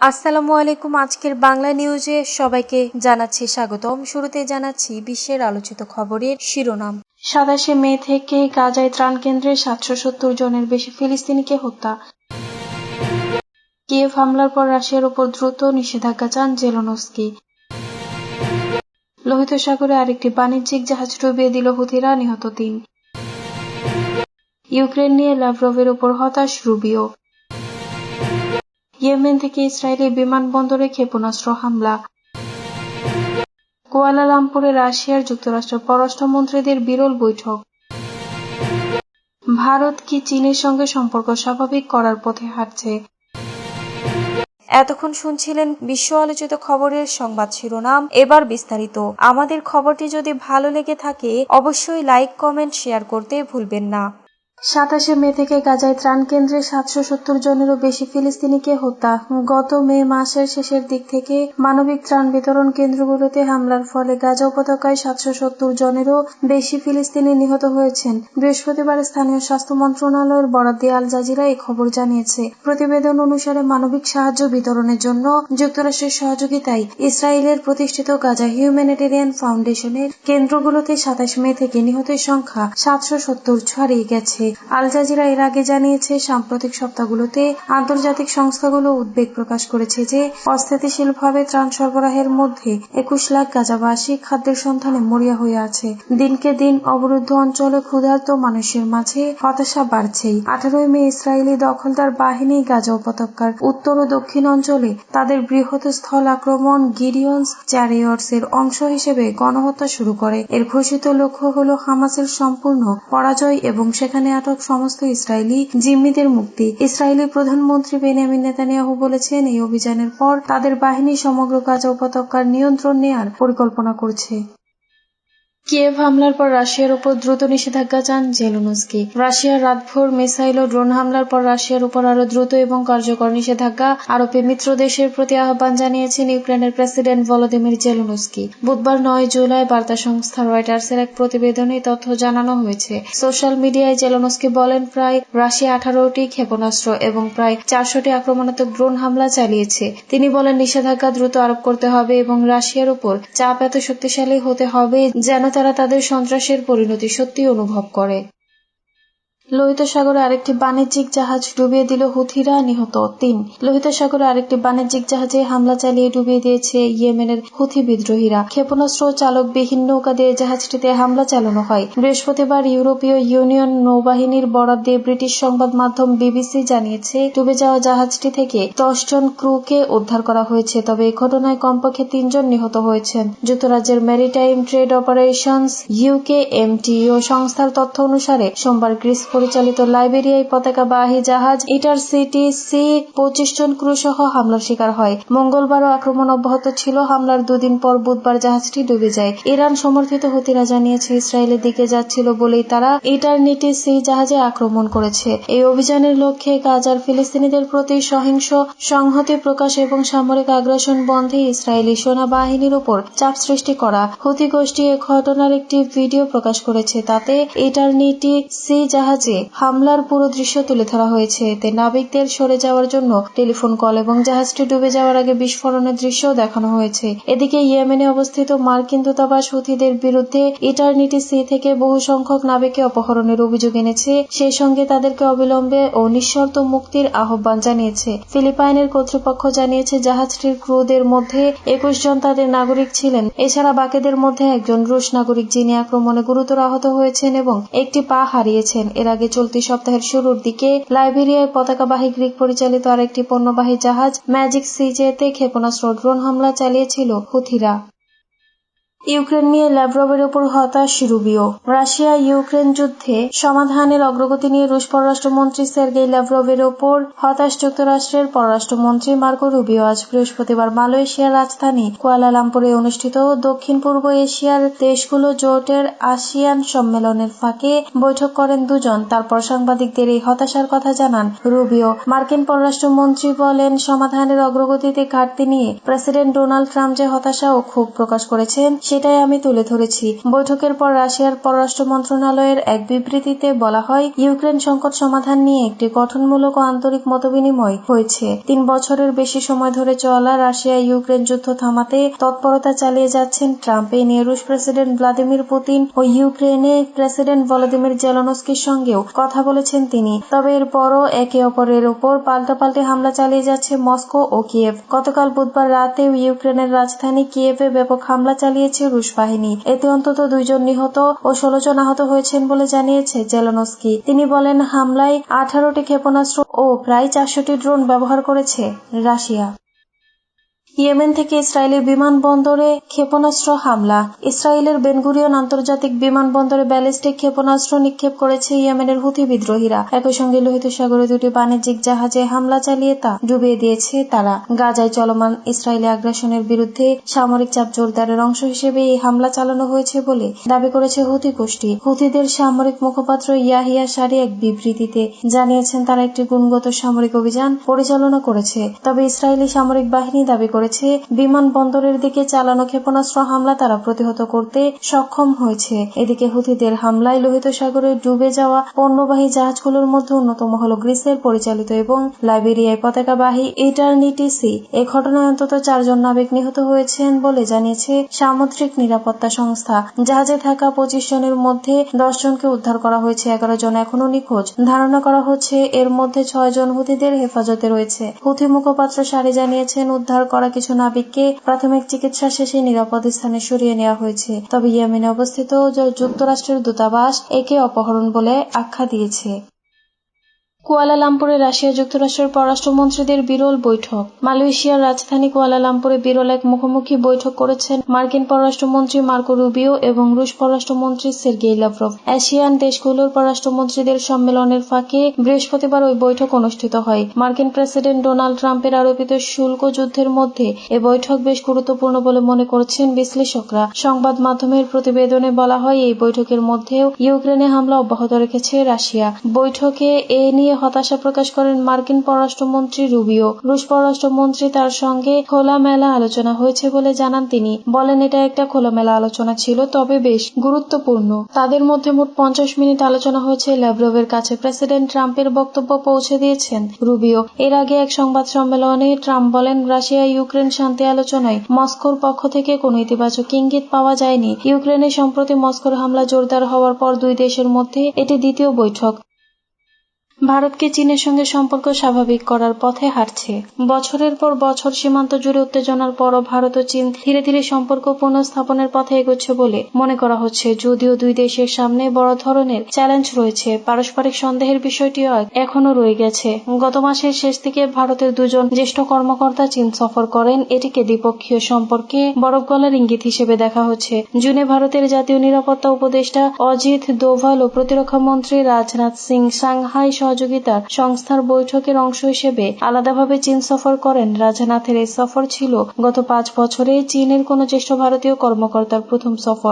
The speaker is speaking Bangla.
আসসালামু আলাইকুম। আজকের বাংলা নিউজে সবাইকে জানাচ্ছি স্বাগতম শুরুতে জানাচ্ছি বিশ্বের আলোচিত খবরের শিরোনাম। সাতাশে মে থেকে গাজায় ত্রাণ কেন্দ্রে সাতশো সত্তর জনের বেশি ফিলিস্তিনিকে হত্যা। কিয়েভ হামলার পর রাশিয়ার উপর দ্রুত নিষেধাজ্ঞা চান জেলোনস্কি। লোহিত সাগরে আরেকটি বাণিজ্যিক জাহাজ ডুবিয়ে দিল হুথিরা নিহত তিন। ইউক্রেন নিয়ে ল্যাভরভের উপর হতাশ রুবিও। ইয়েমেন থেকে ইসরায়েলি বিমানবন্দরে ক্ষেপণাস্ত্র হামলা। কুয়ালালামপুরে রাশিয়ার যুক্তরাষ্ট্রের পররাষ্ট্রমন্ত্রীদের বিরল বৈঠক। ভারত কি চীনের সঙ্গে সম্পর্ক স্বাভাবিক করার পথে হাঁটছে? এতক্ষণ শুনছিলেন বিশ্ব আলোচিত খবরের সংবাদ শিরোনাম। এবার বিস্তারিত। আমাদের খবরটি যদি ভালো লেগে থাকে, অবশ্যই লাইক, কমেন্ট, শেয়ার করতে ভুলবেন না। সাতাশে মে থেকে গাজায় ত্রাণ কেন্দ্রে সাতশো সত্তর জনেরও বেশি ফিলিস্তিনিকে হত্যা। গত মে মাসের শেষের দিক থেকে মানবিক ত্রাণ বিতরণ কেন্দ্রগুলোতে হামলার ফলে গাজা উপত্যকায় সাতশো সত্তর জনেরও বেশি ফিলিস্তিনি নিহত হয়েছেন। বৃহস্পতিবার স্থানীয় স্বাস্থ্য মন্ত্রণালয়ের বরাদ আল জাজিরা এই খবর জানিয়েছে। প্রতিবেদন অনুসারে মানবিক সাহায্য বিতরণের জন্য যুক্তরাষ্ট্রের সহযোগিতায় ইসরায়েলের প্রতিষ্ঠিত গাজা হিউম্যানিটেরিয়ান ফাউন্ডেশনের কেন্দ্রগুলোতে সাতাশ মে থেকে নিহতের সংখ্যা সাতশো সত্তর ছাড়িয়ে গেছে। আল জাজিরা এর আগে জানিয়েছে, সাম্প্রতিক সপ্তাহগুলোতে আন্তর্জাতিক সংস্থাগুলো উদ্বেগ প্রকাশ করেছে যে অস্থিতিশীলভাবে ত্রাণ সরবরাহের মধ্যে একুশ লাখ গাজাবাসী খাদ্যের সন্ধানে মরিয়া হয়ে আছে। দিনকে দিন অবরুদ্ধ অঞ্চলে ক্ষুধার্ত মানুষের মাঝে হতাশা বাড়ছেই। আঠারোই মে ইসরায়েলি দখলদার বাহিনী গাজা উপত্যকার উত্তর ও দক্ষিণ অঞ্চলে তাদের বৃহৎ স্থল আক্রমণ গিরিয়ন্স চ্যারিয়টস এর অংশ হিসেবে গণহত্যা শুরু করে। এর ঘোষিত লক্ষ্য হল হামাসের সম্পূর্ণ পরাজয় এবং সেখানে আটক সমস্ত ইসরায়েলি জিম্মিদের মুক্তি। ইসরায়েলি প্রধানমন্ত্রী বেনিয়ামিন নেতানিয়াহু বলেছেন, এই অভিযানের পর তাদের বাহিনী সমগ্র গাজা উপত্যকার নিয়ন্ত্রণ নেয়ার পরিকল্পনা করছে। কিয়েভ হামলার পর রাশিয়ার উপর দ্রুত নিষেধাজ্ঞা চান জেলুনস্কি। রাশিয়ার রাতভর মিসাইল ও ড্রোন হামলার পর রাশিয়ার উপর আরও দ্রুত এবং কার্যকর নিষেধাজ্ঞা আরোপে মিত্র দেশের প্রতি আহ্বান জানিয়েছেন ইউক্রেনের প্রেসিডেন্ট ভলোদিমির জেলুনস্কি। বুধবার নয় জুলাই বার্তা সংস্থা রয়টার্সের এক প্রতিবেদনে তথ্য জানানো হয়েছে। সোশ্যাল মিডিয়ায় জেলুনস্কি বলেন, প্রায় রাশিয়া আঠারোটি ক্ষেপণাস্ত্র এবং প্রায় চারশোটি আক্রমণাত্মক ড্রোন হামলা চালিয়েছে। তিনি বলেন, নিষেধাজ্ঞা দ্রুত আরোপ করতে হবে এবং রাশিয়ার উপর চাপ এত শক্তিশালী হতে হবে যেন তারা তাদের সন্ত্রাসের পরিণতি সত্যিই অনুভব করে। লোহিত সাগরে আরেকটি বাণিজ্যিক জাহাজ ডুবিয়ে দিল হুথিরা, নিহত তিন। লোহিত সাগরে আরেকটি বাণিজ্যিক জাহাজে হামলা চালিয়ে ডুবিয়ে দিয়েছে ইয়েমেনের হুথি বিদ্রোহীরা। ক্ষেপণাস্ত্র চালকবিহীন নৌকা দিয়ে জাহাজটিতে হামলা চালানো হয়। বৃহস্পতিবার ইউরোপীয় ইউনিয়ন নৌবাহিনীর বরাদ দিয়ে ব্রিটিশ সংবাদ মাধ্যম বিবিসি জানিয়েছে, ডুবে যাওয়া জাহাজটি থেকে দশ জন ক্রুকে উদ্ধার করা হয়েছে, তবে এই ঘটনায় কমপক্ষে তিনজন নিহত হয়েছেন। যুক্তরাজ্যের maritime trade operations UK MTO সংস্থার তথ্য অনুসারে, সোমবার গ্রিস পরিচালিত লাইবেরিয়ায় পতাকাবাহী জাহাজ ইটার সিটি সি পঁচিশ জন ক্রু সহ হামলার শিকার হয়। মঙ্গলবারও আক্রমণ অব্যাহত ছিল। হামলার দুদিন পর বুধবার জাহাজটি ডুবে যায়। ইরান সমর্থিত হুতিরা জানিয়েছে, ইসরায়েলের দিকে যাচ্ছিল বলেই তারা ইটারনিটি সি জাহাজে আক্রমণ করেছে। এই অভিযানের লক্ষ্যে গাজার ফিলিস্তিনিদের প্রতি সহিংস সংহতি প্রকাশ এবং সামরিক আগ্রাসন বন্ধে ইসরায়েলি সেনাবাহিনীর উপর চাপ সৃষ্টি করা। হুতি গোষ্ঠী এ ঘটনার একটি ভিডিও প্রকাশ করেছে। তাতে ইটারনিটি সি জাহাজ জাহাজে হামলার পুরো দৃশ্য তুলে ধরা হয়েছে। এতে নাবিকদের সরে যাওয়ার জন্য টেলিফোন কল এবং জাহাজটি ডুবে যাওয়ার আগে বিস্ফোরণের দৃশ্যও দেখানো হয়েছে। এদিকে ইয়েমেনে অবস্থিত মার্কিন দূতাবাস হুথিদের বিরুদ্ধে ইটারনিটি সি থেকে বহু সংখ্যক নাবিককে অপহরণের অভিযোগ এনেছে। সেই সঙ্গে তাদেরকে অবিলম্বে ও নিঃশর্ত মুক্তির আহ্বান জানিয়েছে। ফিলিপাইনের কর্তৃপক্ষ জানিয়েছে, জাহাজটির ক্রুদের মধ্যে একুশ জন তাদের নাগরিক ছিলেন। এছাড়া বাকিদের মধ্যে একজন রুশ নাগরিক যিনি আক্রমণে গুরুতর আহত হয়েছেন এবং একটি পা হারিয়েছেন। এর আগে চলতি সপ্তাহের শুরুর দিকে লাইবেরিয়ায় পতাকাবাহী গ্রিক পরিচালিত আরেকটি পণ্যবাহী জাহাজ ম্যাজিক সিজেতে ক্ষেপণাস্ত্র ড্রোন হামলা চালিয়েছিল হুথিরা। ইউক্রেন নিয়ে ল্যাভরভের উপর হতাশ রুবিও। রাশিয়া ইউক্রেন যুদ্ধে সমাধানের অগ্রগতি নিয়ে রুশ পররাষ্ট্রমন্ত্রী সের্গেই ল্যাভরভের ওপর হতাশ যুক্তরাষ্ট্রের পররাষ্ট্রমন্ত্রী মার্কো রুবিও আজ বৃহস্পতিবার মালয়েশিয়ার রাজধানী কুয়ালালামপুরে অনুষ্ঠিত দক্ষিণ পূর্ব এশিয়ার দেশগুলো জোটের আসিয়ান সম্মেলনের ফাঁকে বৈঠক করেন দুজন। তারপর সাংবাদিকদের এই হতাশার কথা জানান রুবিও। মার্কিন পররাষ্ট্রমন্ত্রী বলেন, সমাধানের অগ্রগতিতে ঘাটতি নিয়ে প্রেসিডেন্ট ডোনাল্ড ট্রাম্প যে হতাশা ও ক্ষোভ প্রকাশ করেছেন সেটাই আমি তুলে ধরেছি। বৈঠকের পর রাশিয়ার পররাষ্ট্র মন্ত্রণালয়ের এক বিবৃতিতে বলা হয়, ইউক্রেন সংকট সমাধান নিয়ে একটি গঠনমূলক ও আন্তরিক মতবিনিময় হয়েছে। তিন বছরের বেশি সময় ধরে চলা রাশিয়া ইউক্রেন যুদ্ধ থামাতে তৎপরতা চালিয়ে যাচ্ছেন ট্রাম্প। এ নিয়ে রুশ প্রেসিডেন্ট ভ্লাদিমির পুতিন ও ইউক্রেনে প্রেসিডেন্ট ভলোদিমির জেলনস্কির সঙ্গেও কথা বলেছেন তিনি। তবে এরপরও একে অপরের ওপর পাল্টাপাল্টি হামলা চালিয়ে যাচ্ছে মস্কো ও কিয়েভ। গতকাল বুধবার রাতেও ইউক্রেনের রাজধানী কিয়েভে ব্যাপক হামলা চালিয়েছে রুশ বাহিনী। এতে অন্তত দুইজন নিহত ও ষোলো জন আহত হয়েছেন বলে জানিয়েছে জেলনস্কি। তিনি বলেন, হামলায় আঠারোটি ক্ষেপণাস্ত্র ও প্রায় চারশোটি ড্রোন ব্যবহার করেছে রাশিয়া। ইয়েমেন থেকে ইসরায়েলের বিমানবন্দরে ক্ষেপণাস্ত্র হামলা। ইসরায়েলের বেনগুরিয়ন আন্তর্জাতিক বিমানবন্দরে ব্যালিস্টিক ক্ষেপণাস্ত্র নিক্ষেপ করেছে ইয়েমেনের হুথি বিদ্রোহীরা। একই সঙ্গে লোহিত সাগরে দুটি বাণিজ্যিক জাহাজে হামলা চালিয়ে তা ডুবিয়ে দিয়েছে তারা। গাজায় চলমান ইসরায়েলি আগ্রাসনের বিরুদ্ধে সামরিক চাপ জোরদারের অংশ হিসেবে এই হামলা চালানো হয়েছে বলে দাবি করেছে হুথি গোষ্ঠী। হুথিদের সামরিক মুখপাত্র ইয়াহিয়া সারি এক বিবৃতিতে জানিয়েছেন, তারা একটি গুণগত সামরিক অভিযান পরিচালনা করেছে। তবে ইসরায়েলি সামরিক বাহিনী দাবি করেছে। বিমানবন্দরের দিকে চালানো ক্ষেপণাস্ত্র হামলা তারা প্রতিহত করতে সক্ষম হয়েছে। এদিকে হুথিদের হামলায় লোহিত সাগরে ডুবে যাওয়া পণ্যবাহী জাহাজগুলোর মধ্যে অন্যতম হল গ্রিসের পরিচালিত এবং লাইবেরিয়ায় পতাকাবাহী ইটার্নিটি সি এ ঘটনায় অন্তত চারজন নাবিক নিহত হয়েছেন বলে জানিয়েছে সামুদ্রিক নিরাপত্তা সংস্থা। জাহাজে থাকা পঁচিশ জনের মধ্যে দশ জনকে উদ্ধার করা হয়েছে, এগারো জন এখনও নিখোঁজ। ধারণা করা হচ্ছে এর মধ্যে ছয় জন হুথিদের হেফাজতে রয়েছে। হুথি মুখপাত্র সারি জানিয়েছেন, উদ্ধার করা কিছু নাবিককে প্রাথমিক চিকিৎসা শেষে নিরাপদ স্থানে সরিয়ে নেওয়া হয়েছে। তবে ইয়েমেনে অবস্থিত যুক্তরাষ্ট্রের দূতাবাস একে অপহরণ বলে আখ্যা দিয়েছে। কুয়ালালামপুরে রাশিয়া যুক্তরাষ্ট্রের পররাষ্ট্রমন্ত্রীদের বিরল বৈঠক। মালয়েশিয়ার রাজধানী কুয়ালালামপুরে বিরল এক মুখোমুখি বৈঠক করেছেন মার্কিন পররাষ্ট্রমন্ত্রী মার্কো রুবিও এবং রুশ পররাষ্ট্রমন্ত্রী সের্গেই লাভরভ। এশিয়ান দেশগুলোর পররাষ্ট্রমন্ত্রীদের সম্মেলনের ফাঁকে বৃহস্পতিবার ওই বৈঠক অনুষ্ঠিত হয়। মার্কিন প্রেসিডেন্ট ডোনাল্ড ট্রাম্পের আরোপিত শুল্ক যুদ্ধের মধ্যে এ বৈঠক বেশ গুরুত্বপূর্ণ বলে মনে করছেন বিশ্লেষকরা। সংবাদ মাধ্যমের প্রতিবেদনে বলা হয়, এই বৈঠকের মধ্যেও ইউক্রেনে হামলা অব্যাহত রেখেছে রাশিয়া। বৈঠকে এ নিয়ে হতাশা প্রকাশ করেন মার্কিন পররাষ্ট্রমন্ত্রী রুবিও। রুশ পররাষ্ট্রমন্ত্রী তার সঙ্গে খোলামেলা আলোচনা হয়েছে বলে জানান তিনি। বলেন, এটা একটা খোলামেলা আলোচনা ছিল, তবে বেশ গুরুত্বপূর্ণ। তাদের মধ্যে মোট পঞ্চাশ মিনিট আলোচনা হয়েছে ল্যাভরোভের কাছে। প্রেসিডেন্ট ট্রাম্পের বক্তব্য পৌঁছে দিয়েছেন রুবিও। এর আগে এক সংবাদ সম্মেলনে ট্রাম্প বলেন, রাশিয়া, ইউক্রেন শান্তি আলোচনায় মস্কোর পক্ষ থেকে কোনো ইতিবাচক ইঙ্গিত পাওয়া যায়নি। ইউক্রেনে সম্প্রতি মস্কোর হামলা জোরদার হওয়ার পর দুই দেশের মধ্যে এটি দ্বিতীয় বৈঠক। ভারতকে চীনের সঙ্গে সম্পর্ক স্বাভাবিক করার পথে হাঁটছে। বছরের পর বছর সীমান্ত জুড়ে উত্তেজনার পরও ভারত ও চীন ধীরে ধীরে সম্পর্ক পুনঃস্থাপনের পথে এগোচ্ছে বলে মনে করা হচ্ছে। যদিও দুই দেশের সামনে বড় ধরনের চ্যালেঞ্জ রয়েছে, পারস্পরিক সন্দেহের বিষয়টিও এখনও রয়ে গেছে। গত মাসের শেষ দিকে ভারতের দুজন জ্যেষ্ঠ কর্মকর্তা চীন সফর করেন। এটিকে দ্বিপক্ষীয় সম্পর্কে বরফ গলার ইঙ্গিত হিসেবে দেখা হচ্ছে। জুনে ভারতের জাতীয় নিরাপত্তা উপদেষ্টা অজিত দোভাল ও প্রতিরক্ষা মন্ত্রী রাজনাথ সিং সাংহাই সহযোগিতার সংস্থার বৈঠকের অংশ হিসেবে আলাদাভাবে চীন সফর করেন। রাজনাথের এই সফর ছিল গত পাঁচ বছরে চীনের কোন জ্যেষ্ঠ ভারতীয় কর্মকর্তার প্রথম সফর।